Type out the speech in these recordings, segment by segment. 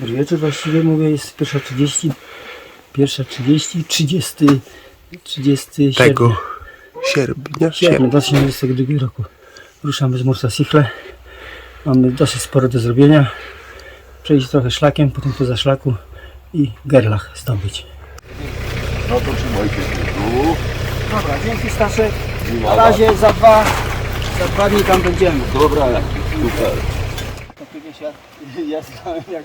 Dobry wieczór, właściwie mówię, jest pierwsza 30, pierwsza 30, 30, 30 Tego sierpnia. sierpnia 2022 roku. Ruszamy z Mursa Sichle. Mamy dosyć sporo do zrobienia. Przejść trochę szlakiem, potem poza szlaku i gerlach zdobyć. No to trzymajcie się tu. Dobra, dzięki Staszek. Na razie za dwa, za dwa dni tam będziemy. Dobra, super. To kiedyś ja, ja znałem jak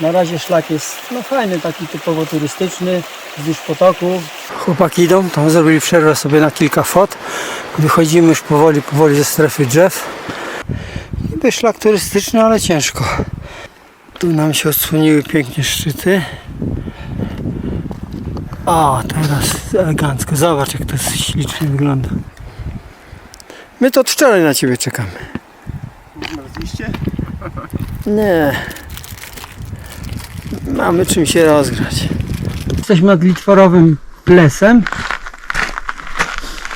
Na razie szlak jest no fajny, taki typowo turystyczny, wzdłuż potoku. Chłopaki idą, tam zrobili przerwę sobie na kilka fot. Wychodzimy już powoli, powoli ze strefy drzew. Niby szlak turystyczny, ale ciężko. Tu nam się odsłoniły pięknie szczyty. O, teraz elegancko. Zobacz jak to ślicznie wygląda. My to od wczoraj na Ciebie czekamy. Znaleźliście? Nie. Mamy czym się rozgrać. Jesteśmy nad Litworowym Plesem.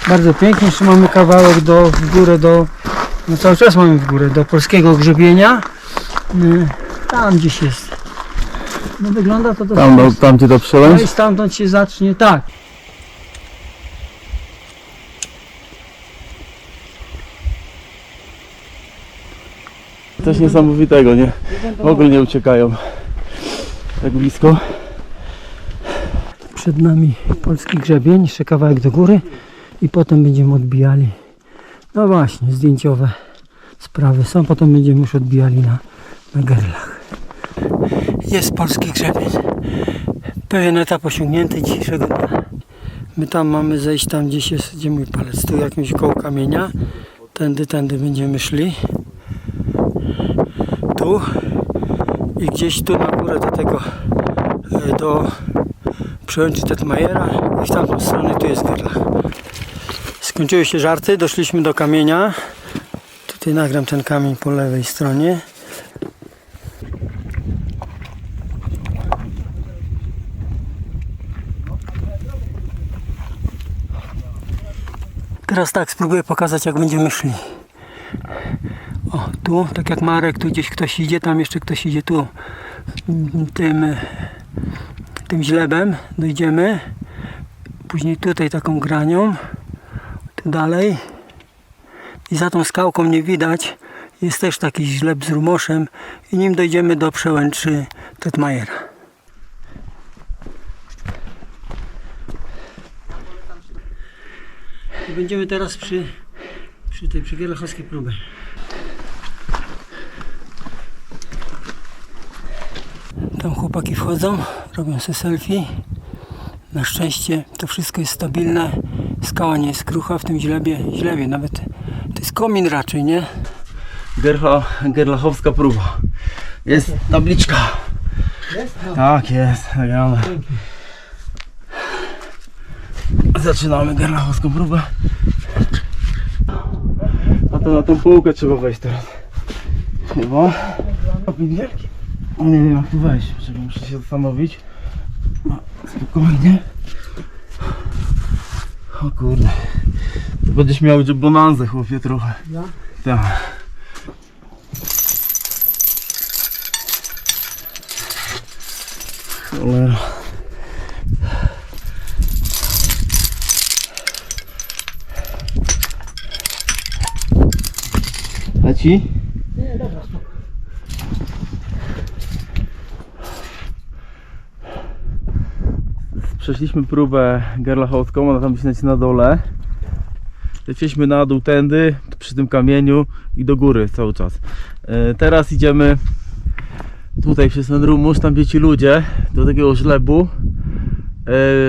Bardzo pięknie. Jeszcze mamy kawałek do, w górę do... No cały czas mamy w górę do polskiego grzebienia. Y, Tam gdzieś jest. No wygląda to dosyć... Tam, no, tam gdzie to No przełęcz? i stamtąd się zacznie, tak. Coś niesamowitego, nie? W ogóle nie uciekają. Tak blisko. Przed nami polski grzebień, jeszcze kawałek do góry i potem będziemy odbijali. No właśnie, zdjęciowe sprawy są, potem będziemy już odbijali na, na gerlach. Jest polski grzebień. Pewien etap osiągnięty dzisiejszego dnia. My tam mamy zejść tam gdzieś jest, gdzie mój palec, tu jakimś koło kamienia. Tędy, tędy będziemy szli. Tu i gdzieś tu na górę do tego, e, do przełęczy Tetmajera i w tamtą stronę tu jest Gerlach. Skończyły się żarty, doszliśmy do kamienia. Tutaj nagram ten kamień po lewej stronie. Teraz tak, spróbuję pokazać jak będziemy szli. O, tu, tak jak Marek, tu gdzieś ktoś idzie, tam jeszcze ktoś idzie tu. Tym tym źlebem dojdziemy. Później tutaj taką granią. Tu dalej. I za tą skałką nie widać. Jest też taki źleb z rumoszem. I nim dojdziemy do przełęczy Tetmajera. I będziemy teraz przy, przy tej przy Gerlachowskiej próbie. Tam chłopaki wchodzą, robią sobie selfie. Na szczęście to wszystko jest stabilne. Skała nie jest krucha w tym źlebie. źlebie nawet to jest komin raczej, nie? Gerla, gerlachowska próba. Jest tabliczka. Jest? Tak, jest. Nagrane. Zaczynamy gerlachowską próbę. A to na tą półkę trzeba wejść teraz. Chyba. Wielki. Nie wiem wejść. Czekaj, muszę się zastanowić. O, Spokojnie. O kurde. To będziesz miał bonanzę chłopie trochę. Ja? Tak. Cholera. Leci? Nie, dobra, spoko. Przeszliśmy próbę gerlachowską, ona tam się na dole. Lecieliśmy na dół tędy, przy tym kamieniu i do góry cały czas. E, Teraz idziemy tutaj przez ten rumusz, tam gdzie ci ludzie, do takiego żlebu.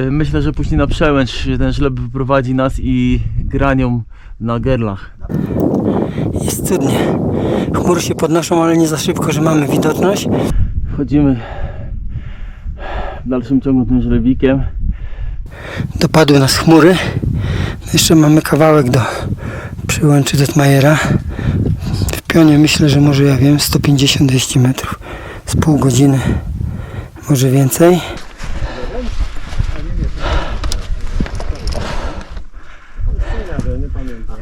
E, Myślę, że później na przełęcz ten żleb wyprowadzi nas i granią na gerlach. Jest cudnie. Chmury się podnoszą, ale nie za szybko, że mamy widoczność. Wchodzimy w dalszym ciągu tym żlebikiem. Dopadły nas chmury. Jeszcze mamy kawałek do przyłączy Detmajera. W pionie myślę, że może ja wiem 150-200 metrów z pół godziny, może więcej. Nie pamiętam.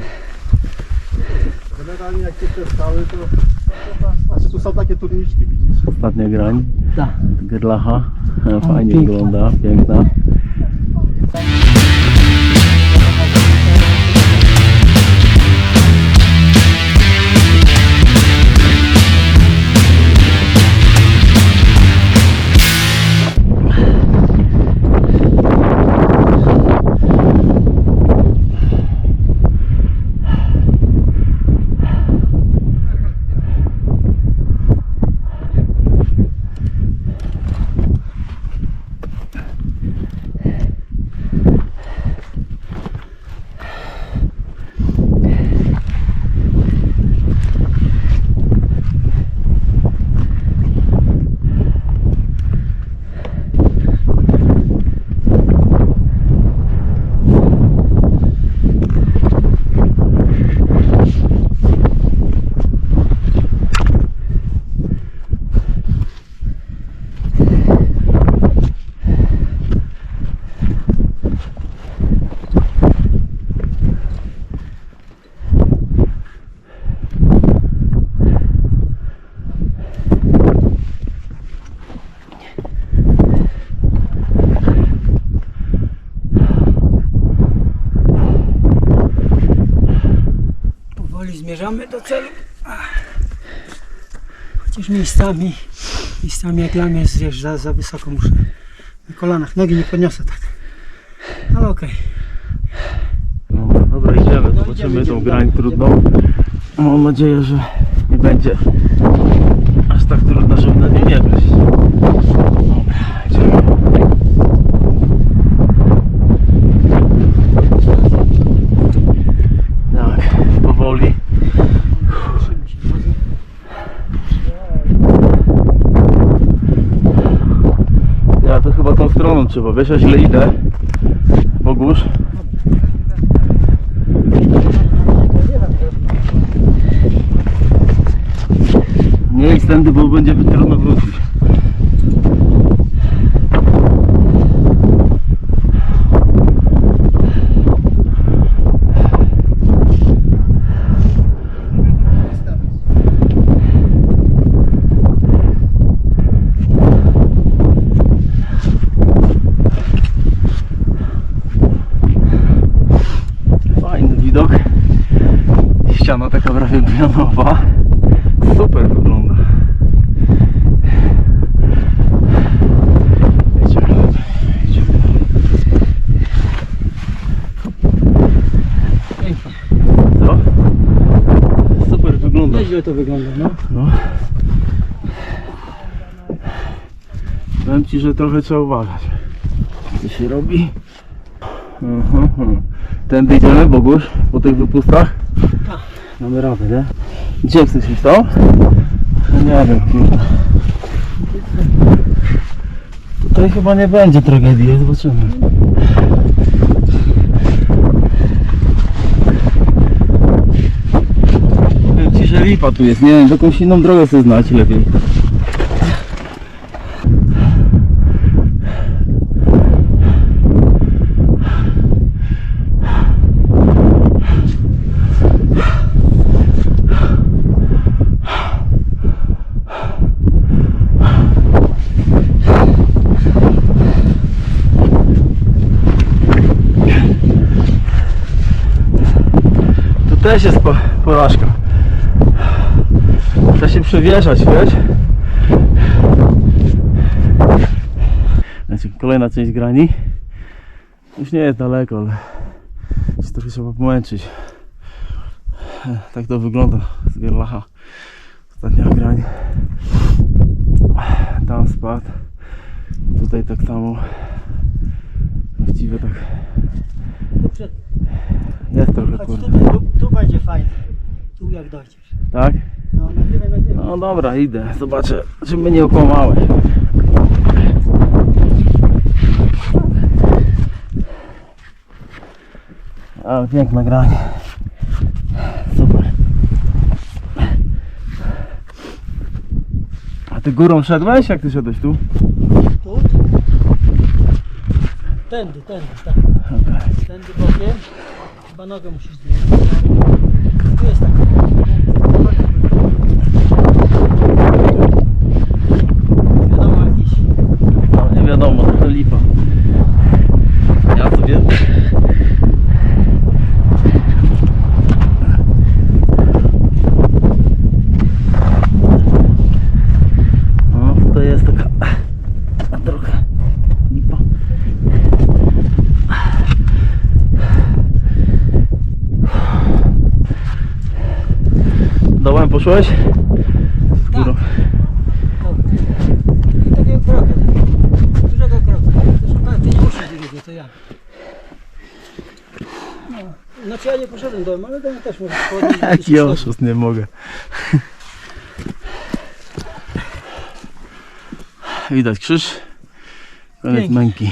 Generalnie jak się to, to, znaczy tu są takie turniczki, widzisz? Ostatnia grań. Tak. Gerlacha. E, Fajnie wygląda, piękna. Do celu. Chociaż miejscami, miejscami jak dla mnie jest wiesz, za, za wysoko muszę. Na kolanach nogi nie podniosę tak. Ale okej. No, dobra, idziemy, No, zobaczymy tą grań trudną. Mam nadzieję, że nie będzie aż tak trudna, żeby na nią nie wejść. Dobra, idziemy. Tak, powoli. Ja to chyba tą stroną trzeba, wiesz, ja źle idę. Bogusz. Nie idź tędy, bo będzie trudno wrócić. Fajny widok. Ściana taka prawie pionowa. Super wygląda. Co? Super wygląda. Nieźle to wygląda, no. No. Powiem Ci, że trochę trzeba uważać. Co się robi? Mhm, mhm. Tędy idziemy, Bogusz, po tych wypustach? Mamy radę, nie? Gdzie chcesz iść, to? Nie wiem, kurde. Tutaj chyba nie będzie tragedii, zobaczymy. Powiem Ci, że lipa tu jest, nie wiem, jakąś inną drogę sobie znać lepiej. Też jest po, porażka. Trzeba się przewieszać, wiesz? Znaczy, kolejna część grani. Już nie jest daleko, ale się trochę trzeba pomęczyć. Tak to wygląda z Gerlacha. Ostatnia grań. Tam spadł. Tutaj tak samo. Właściwie tak jest trochę Chodź kurde. tutaj, tu, tu będzie fajnie. Tu jak dojdziesz. Tak? No, nagrywaj, nagrywaj. No dobra, idę. Zobaczę, czy mnie nie okłamałeś. Ale piękne granie. Super. A ty górą szedłeś? Jak ty szedłeś tu? Tu? Tędy, tędy, tak. Okej. Tędy bokiem. Chyba nogę musisz zdjąć. Tu jest tak. Wiadomo jakiś. No nie wiadomo, to lipa. Ja sobie... No, to jest taka trochę lipa. Poszłeś? Z górą. Dobra. I takiego kroku. Dużego kroku. Zresztą tak, ty nie musisz drugiego, to ja. No, znaczy ja nie poszedłem dołem, ale dołem też możesz podnieść. Jaki oszust, nie mogę. Widać krzyż. Koniec męki.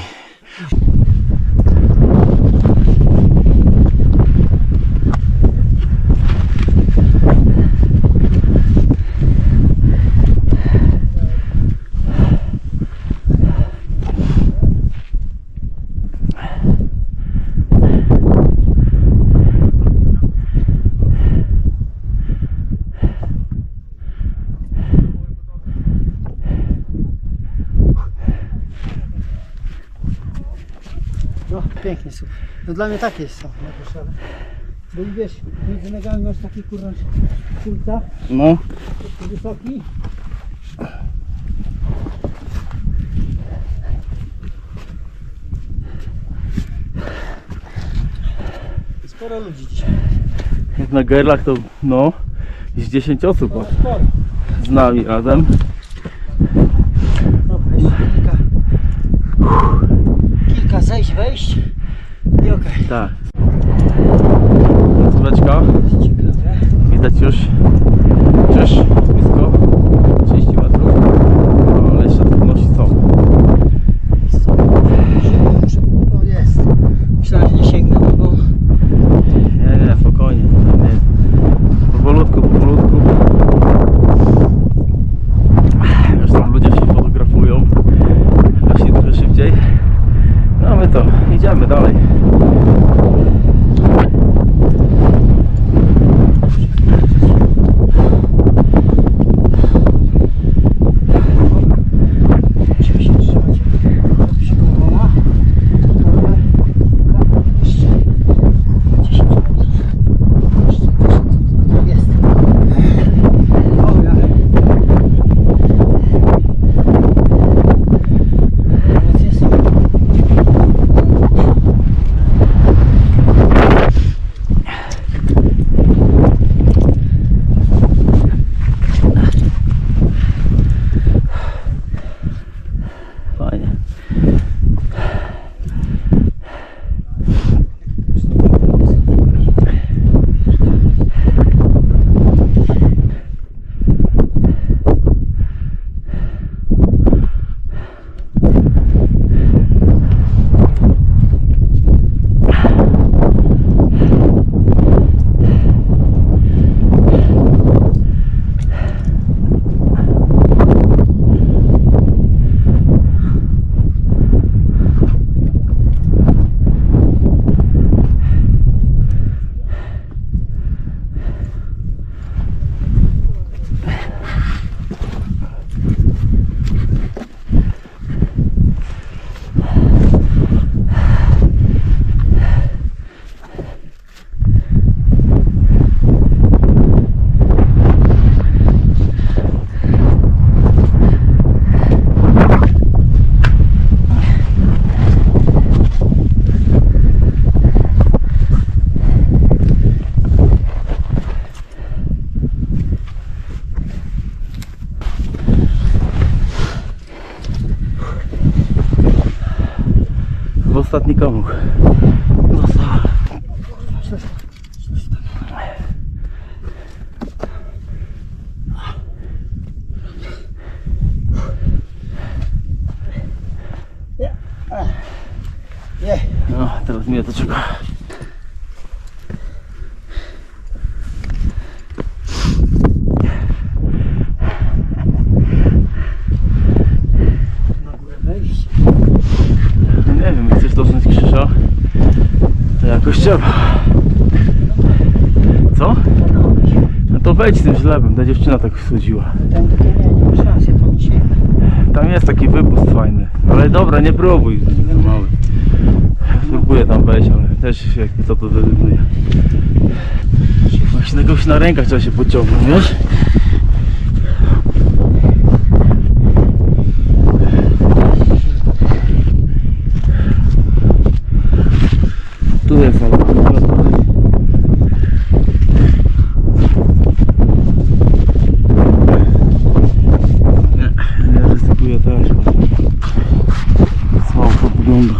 No, pięknie, super. No dla mnie takie jest są, jakoś, ale... Bo i wiesz, między nogami masz taki kurwa kulta, No, wysoki. Sporo ludzi dzisiaj. jak na gerlach to no, jest 10 osób No, sporo. z nami razem. Dobra, jeszcze kilka, kilka zejść, wejść i okej. Tak. Ciekawe. Widać już krzyż blisko. 30 metrów. Ale jeszcze trudności są. O, jest. Myślałem, że nie sięgnę nogą. Nie, nie, spokojnie. Nie. Powolutku, powolutku. Zresztą ludzie się fotografują. Właśnie trochę szybciej. To, idziemy dalej. W ostatni komuch. Został. Nie. No, teraz mnie to czeka. Trzeba. Co? No to wejdź tym źlebem, ta dziewczyna tak się... Tam jest taki wypust fajny. Ale dobra, nie próbuj. Mały. Spróbuję tam wejść, ale też się jak co to zrezygnuje. Właśnie kogoś na rękach trzeba się pociągnąć, wiesz? Tu jest, ale nie, nie ryzykuję też, bo słabo to wygląda.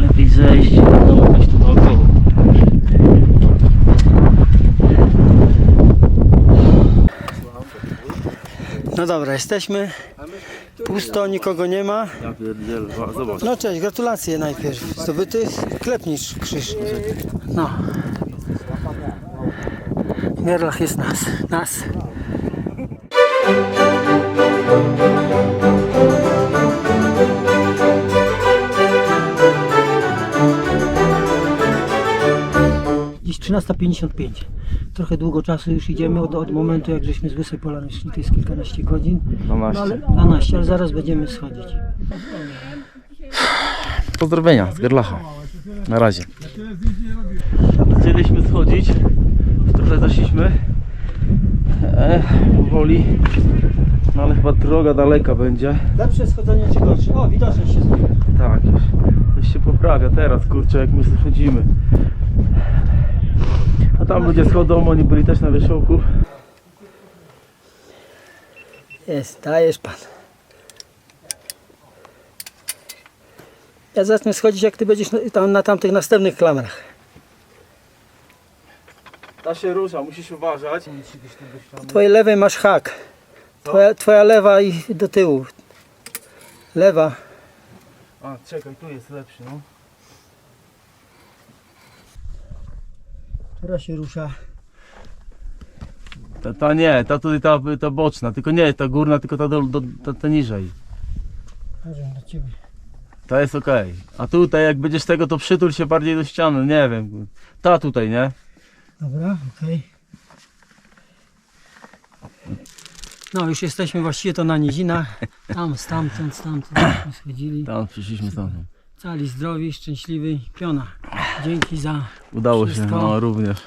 Lepiej zejść, no gdzieś tu naokoło. No dobra, jesteśmy. Pusto, nikogo nie ma. Ja pierdzielę, zobacz. No cześć, gratulacje najpierw. Zdobyty klepnisz krzyż. No. Mierlach jest nas. Nas. Dziś 13.55. Trochę długo czasu już idziemy od, od momentu jak żeśmy z Łysej Polany szli, to jest kilkanaście godzin. 12. No ale 12, ale zaraz będziemy schodzić. Pozdrowienia z Gerlacha. Na razie. Zaczęliśmy schodzić. Trochę zeszliśmy. E, powoli. No ale chyba droga daleka będzie. Lepsze schodzenie czy gorsze? O, widoczność się zmienia. Tak, już, już się poprawia teraz, kurczę, jak my schodzimy. A tam ludzie schodzą, oni byli też na wierzchołku. Jest, dajesz pan. Ja zacznę schodzić jak ty będziesz na, tam, na tamtych następnych klamrach. Ta się rusza, musisz uważać. Po twojej lewej masz hak. Twoja, twoja lewa i do tyłu. Lewa. A, czekaj, tu jest lepszy, no. Która się rusza. Ta, ta nie, ta tutaj ta, ta boczna, tylko nie ta górna, tylko ta, do, do, ta, ta niżej. Chodzę do ciebie. Ta jest ok. A tutaj jak będziesz tego, to przytul się bardziej do ściany, nie wiem. Ta tutaj, nie? Dobra, okej. No już jesteśmy właściwie to na nizinach. Tam, stamtąd, stamtąd żeśmy schodzili. Tam przyszliśmy stąd. Cali zdrowi, szczęśliwi, piona. Dzięki za Udało się, Wszystko. no również.